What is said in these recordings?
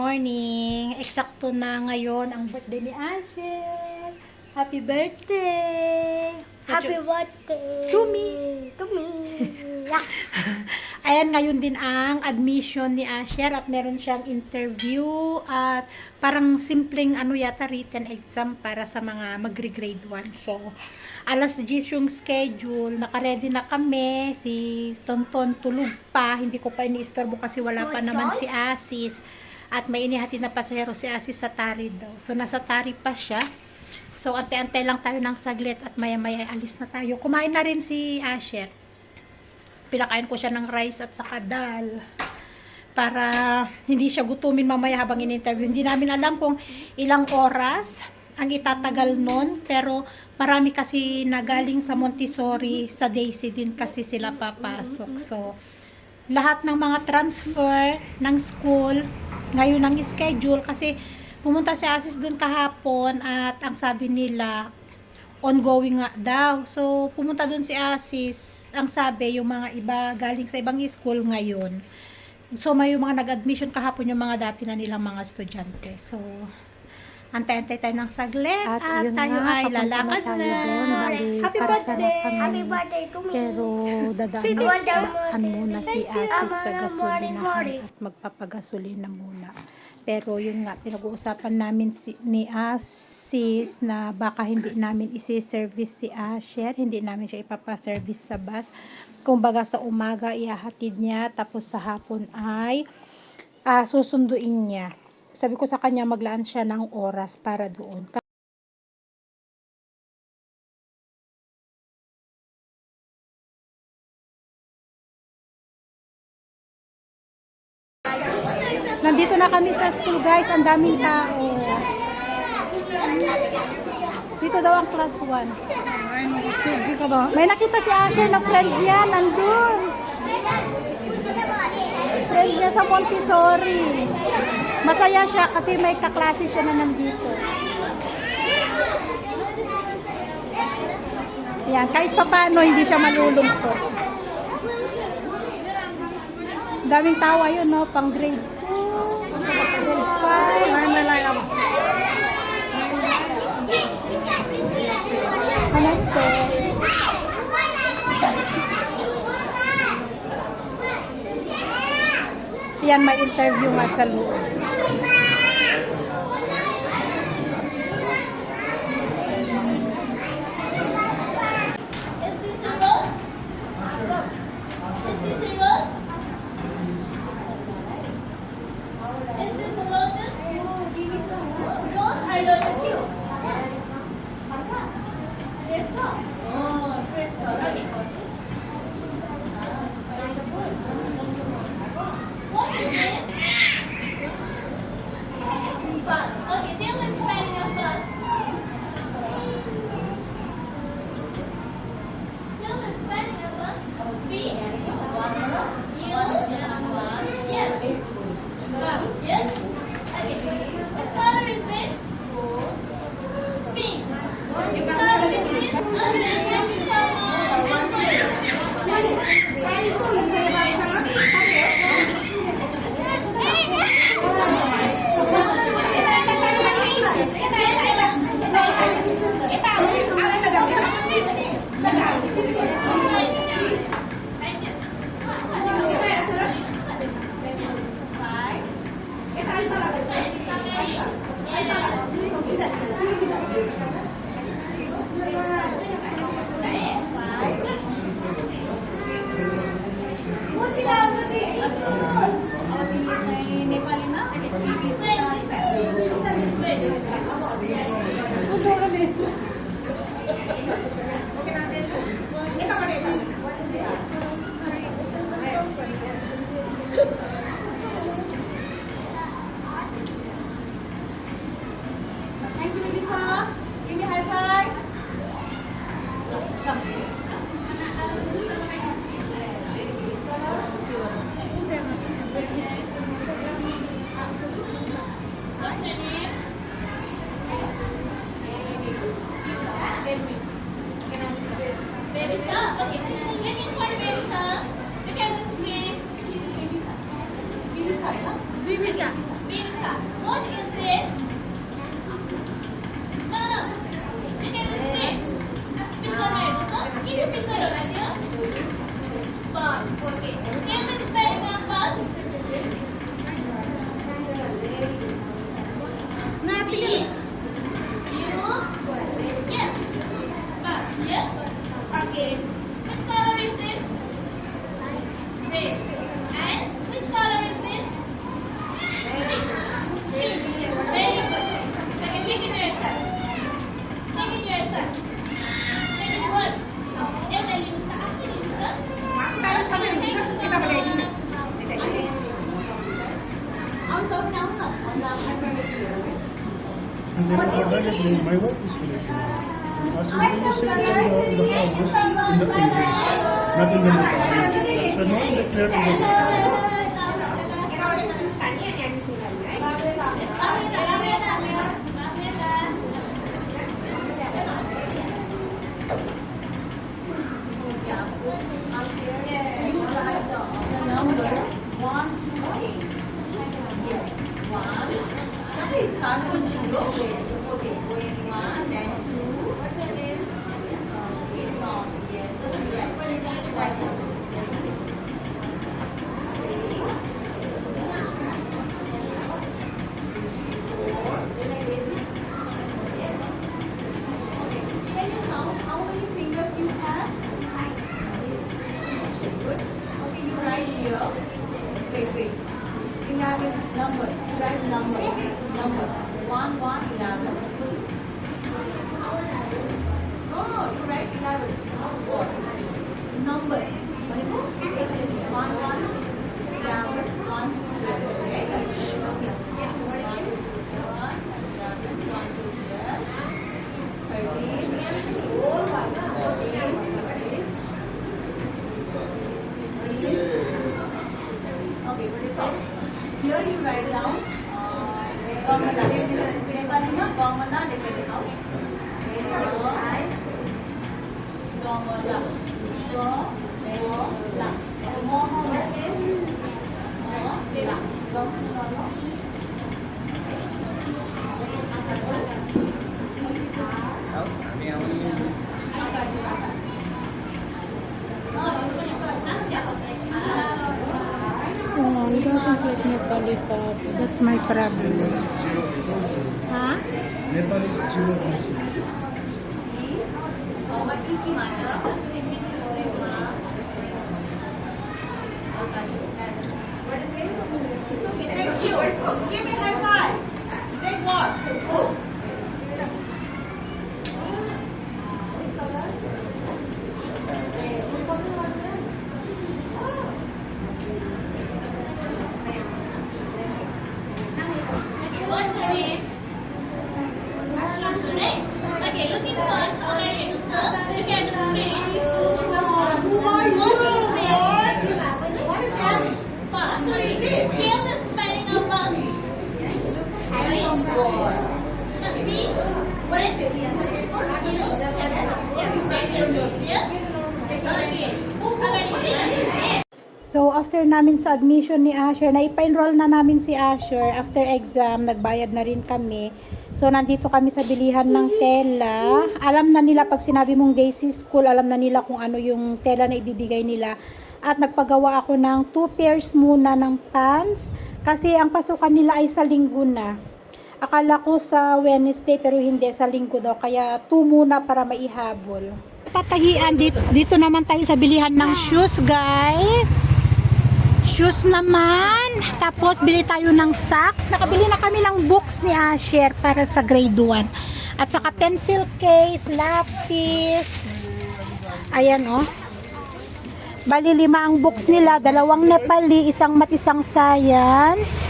morning. Eksakto na ngayon ang birthday ni Asher. Happy birthday! Happy birthday To me. To me. Ayan, ngayon din ang admission ni Asher at meron siyang interview at parang simpleng ano yata written exam para sa mga magre-grade 1. So, alas 10 yung schedule, nakaready na kami, si Tonton tulog pa, hindi ko pa iniistorbo kasi wala pa naman si Asis at may inihati na pasahero si Asis sa Tari daw. So, nasa Tari pa siya. So, ante-ante lang tayo ng saglit at maya-maya alis na tayo. Kumain na rin si Asher pinakain ko siya ng rice at saka dal para hindi siya gutumin mamaya habang in-interview. Hindi namin alam kung ilang oras ang itatagal nun, pero marami kasi nagaling sa Montessori, sa Daisy din kasi sila papasok. So, lahat ng mga transfer ng school, ngayon ang schedule kasi pumunta si Asis doon kahapon at ang sabi nila ongoing nga daw. So, pumunta doon si Asis. Ang sabi, yung mga iba galing sa ibang school ngayon. So, may mga nag-admission kahapon yung mga dati na nilang mga estudyante. So, antay-antay tayo ng saglit at, At yun tayo nga, ay lalakad na na. doon. Bali, Happy birthday! kami. Happy birthday to me. Pero dadaan muna si Asis sa gasolinahan at magpapagasolina muna. Pero yun nga, pinag-uusapan namin si, ni Asis na baka hindi namin isi-service si Asher, hindi namin siya ipapaservice sa bus. Kumbaga sa umaga ihahatid niya, tapos sa hapon ay ah, susunduin niya. Sabi ko sa kanya maglaan siya ng oras para doon. Nandito na kami sa school guys, ang daming tao. Dito daw ang class 1. May nakita si Asher na friend niya, nandun. Friend niya sa Montessori. Masaya siya kasi may kaklase siya na nandito. Yan, kahit pa paano, hindi siya malulungkot. Daming tawa yun, no? Pang grade 2, grade 5. Namaste. Yan, may interview nga sa loob. Is this a rose? Is this a rose? Is this a lotus? Rose or lotus? You. My wife is Filipino. As in Filipino in the, in the Congress, not in the Mukha. So no one declared in the Mukha. Secretary. 11 number, right number, number 1, 1, 11. No, you write 11. Number. He doesn't like Nepali pop. That's my problem. Ha? Nepal is zero and zero. Iki masuk. What is this? It's okay. Give me So, after namin sa admission ni Asher, na ipa-enroll na namin si Asher after exam, nagbayad na rin kami. So, nandito kami sa bilihan ng tela. Alam na nila pag sinabi mong Daisy School, alam na nila kung ano yung tela na ibibigay nila. At nagpagawa ako ng two pairs muna ng pants kasi ang pasukan nila ay sa linggo na. Akala ko sa Wednesday pero hindi sa linggo daw kaya two muna para maihabol. Patahian dito, dito naman tayo sa bilihan ng shoes guys. Shoes naman. Tapos bili tayo ng socks. Nakabili na kami ng books ni Asher para sa grade 1. At saka pencil case, lapis. Ayan oh. Bali lima ang books nila, dalawang Nepali, isang mat, isang science.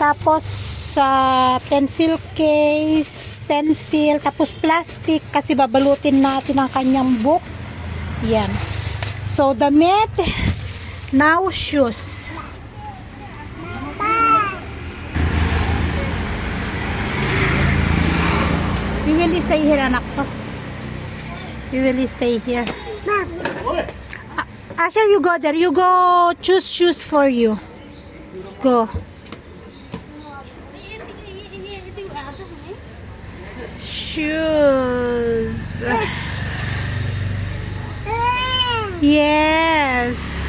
Tapos sa pencil case, pencil, tapos plastic kasi babalutin natin ang kanyang books. Yan. So damit, now shoes. We will stay here anak ko. We will stay here. Ah, Asher, you go there. You go choose shoes for you. Go. Shoes. Yes.